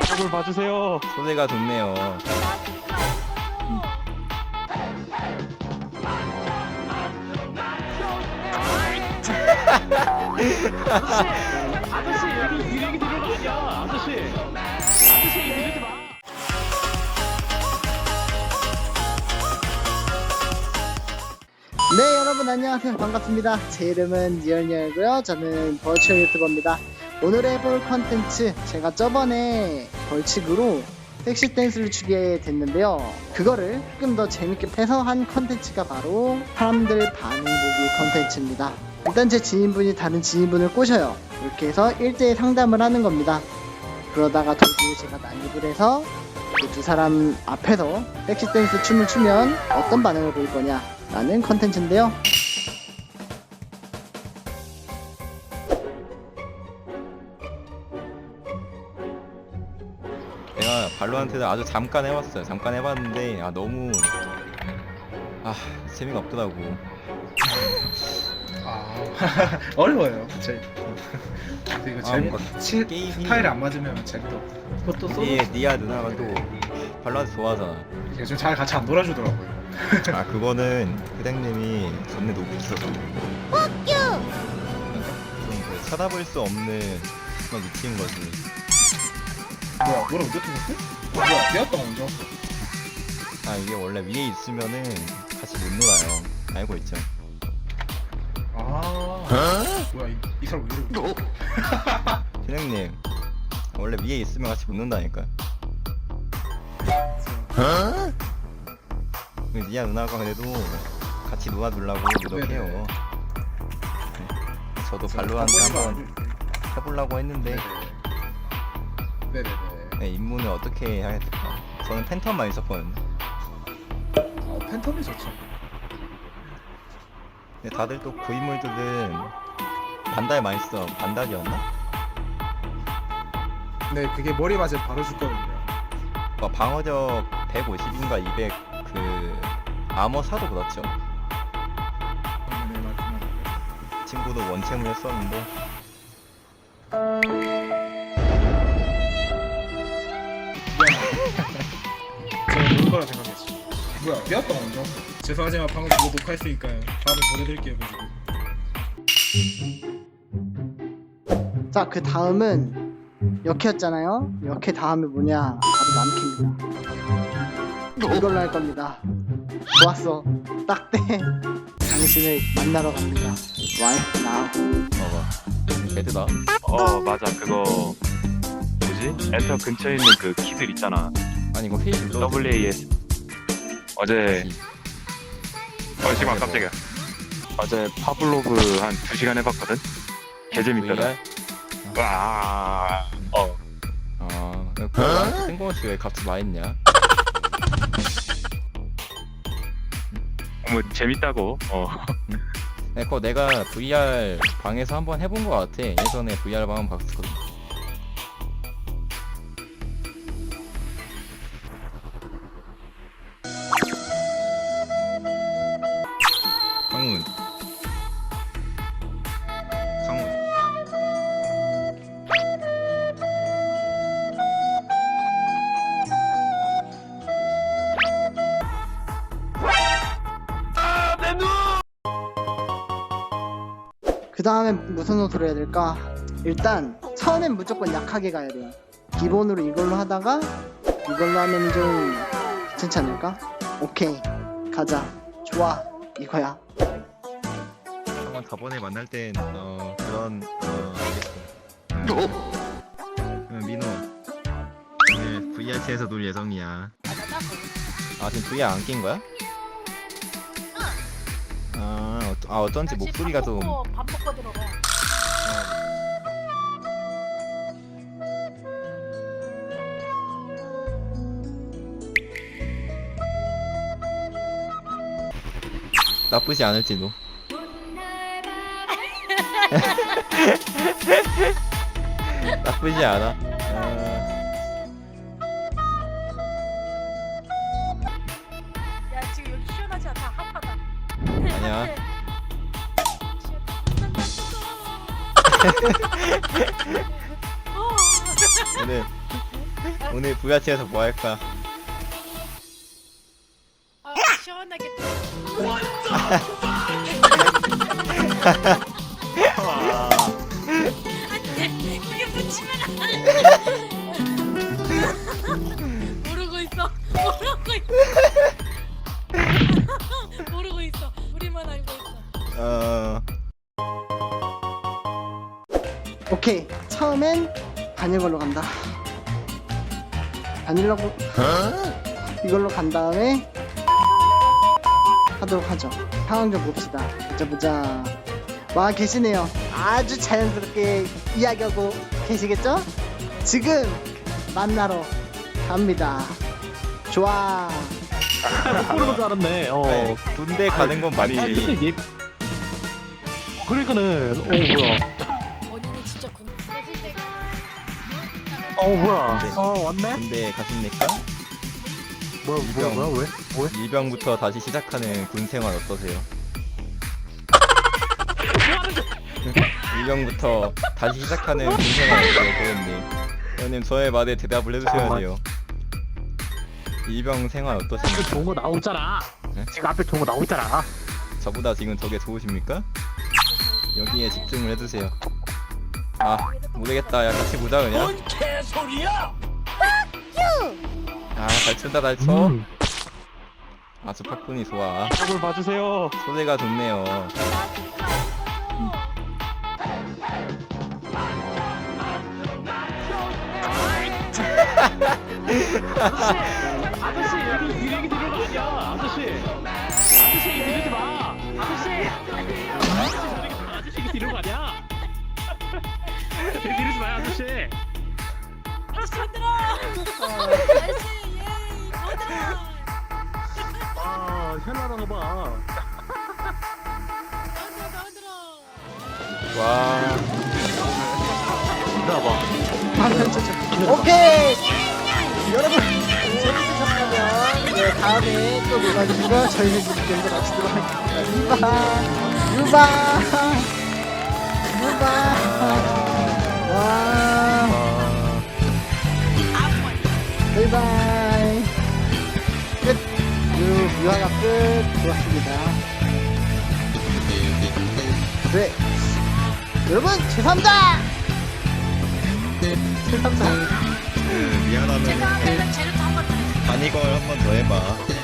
쪽을 봐주세요. 소리가 좋네요. 아저씨 여기 이 얘기 들은 거 아니야. 아저씨. 아저씨 얘기 들지 마. 네 여러분 안녕하세요 반갑습니다 제 이름은 니얼니얼고요 저는 벌칙 유튜버입니다 오늘 해볼 컨텐츠 제가 저번에 벌칙으로 섹시 댄스를 추게 됐는데요. 그거를 조금 더 재밌게 해서 한 컨텐츠가 바로 사람들 반응 보기 컨텐츠입니다. 일단 제 지인분이 다른 지인분을 꼬셔요. 이렇게 해서 1대1 상담을 하는 겁니다. 그러다가 도중에 제가 난입을 해서 그 두 사람 앞에서 섹시 댄스 춤을 추면 어떤 반응을 보일 거냐 라는 컨텐츠인데요. 내가 발로한테는 아주 잠깐 해봤어요. 잠깐 해봤는데 아 너무 아 재미가 없더라고. 아 어려워요. 제 이거 아, 재미 뭔가 치, 게임이- 스타일이 안 맞으면 재미도 없고 그것도 쏘니 니아 누나가 또 발로한테 좋아하잖아. 이게 좀잘 같이 안 놀아주더라고요. 아 그거는 그댕님이 존내 높이셔서 좀그 쳐다볼 수 없는 그런 위치인 거지. 뭐야 뭐라 언제 터졌어? 뭐야 뛰었다 먼저. 아 이게 원래 위에 있으면은 같이 못 놀아요. 알고 있죠. 아 뭐야 이, 이 사람 왜 이러고? 그댕님 원래 위에 있으면 같이 못 논다니까. 그 니아 누나가 그래도 같이 놀아주려고 노력해요. 네네. 저도 발로한테 한번 해보려고 했는데 네네네. 네, 입문을 어떻게 해야 될까? 저는 팬텀만 있었거든요. 어, 팬텀이 좋죠. 근데 다들 또 고인물들은 반달 많이 써. 반달이었나? 네 그게 머리 맞에 바로 죽거든요. 뭐 방어력 150인가 200 그 아머 사도 그렇죠. 네 맞습니다. 친구도 원챔을 했었는데 뛰었다 먼저. 죄송하지만 방금 그거 녹화했으니까요. 다음에 보내드릴게요 가지고. 자, 그 다음은 역해였잖아요. 역해 다음에 뭐냐? 바로 남캐입니다. 이걸로 할 겁니다. 좋았어. 딱대. 당신을 만나러 갑니다. 와이프 나. 봐봐. 배드다. 어 맞아 그거 뭐지? 엔터 근처에 있는 그 키들 있잖아. 아니 이거 회의 눌러. WAS. 어제 어 지금 아 깜짝이야. 어제 파블로브 한 2시간 해봤거든? 개재밌더라. VR? 와. 어. 아, 그거 뜬금없이 왜 값이 많이 했냐? 뭐 재밌다고. 어. 네, 그거 내가 VR 방에서 한번 해본 것 같아. 예전에 VR 방 한번 봤었거든. 그 다음에 무슨 옷으로 해야 될까? 일단 처음엔 무조건 약하게 가야 돼요. 기본으로 이걸로 하다가 이걸로 하면 좀 괜찮지 않을까? 오케이 가자 좋아 이거야 한번 저번에 만날 땐 어, 그런 어, 알겠어. 그럼 민호 오늘 VR체에서 놀 예정이야. 아 지금 VR 안 낀 거야? 아, 어, 아 어쩐지 목소리가 좀 밥 먹고 들어가. 나쁘지 않을지도. 나쁘지 않아. 아, 어. 근데 오늘 VR체에서 뭐 할까? 아 시원하게 이게 붙이면 안 모르고 있어 모르고 있어 모르고 있어 우리만 알고 있어 어 오케이 처음엔 바닐 걸로 간다 바닐라고 이걸로 간 다음에 하도록 하죠 상황 좀 봅시다 보자 보자 와 계시네요 아주 자연스럽게 이야기하고 계시겠죠? 지금 만나러 갑니다 좋아 모르는 줄 알았네. 어. 네, 군대 가는 건 아니? 근데 얘 그러니까는 어 뭐야? 어 뭐야? 네. 어 왔네? 군대 가십니까? 뭐야 뭐야 뭐야 왜? 뭐야? 일병부터 다시 시작하는 군 생활 어떠세요? 일병부터 다시 시작하는 군 생활 어떠세요, 도현님? 도현님 저의 말에 대답을 해주셔야. 돼요. 일병 생활 앞에 어떠십니까? 좋은 거 나오고 있잖아. 네? 지금 앞에 좋은 거 나오고 있잖아. 저보다 지금 저게 좋으십니까? 여기에 집중을 해주세요. 아 모르겠다. 야 같이 보자 그냥. 뭔 개소리야? 아잘 춘다 잘 쳐. 음. 아주 팍분이 좋아. 이걸 봐주세요. 소리가 좋네요. 아저씨 여기 이 얘기 들은 거 아니야. 아저씨. 아저씨 아저씨. 알았어 흔들어. 알았어 예이 흔들어. 아거 봐. 흔들어 흔들어 와. 화면 조절 오케이. 여러분 재밌으셨다면 네, 다음에 또 놀아주시고 저희는 지금 여기서 마치도록 하겠습니다. 유바. 유바. 유바 유, 유화가 끝. 좋았습니다. 네. 여러분 죄송합니다. 죄송합니다. 그, 미안하면 제가 쟤를 또 한번 더 해줄게요. 바니걸 한 번 더 해봐.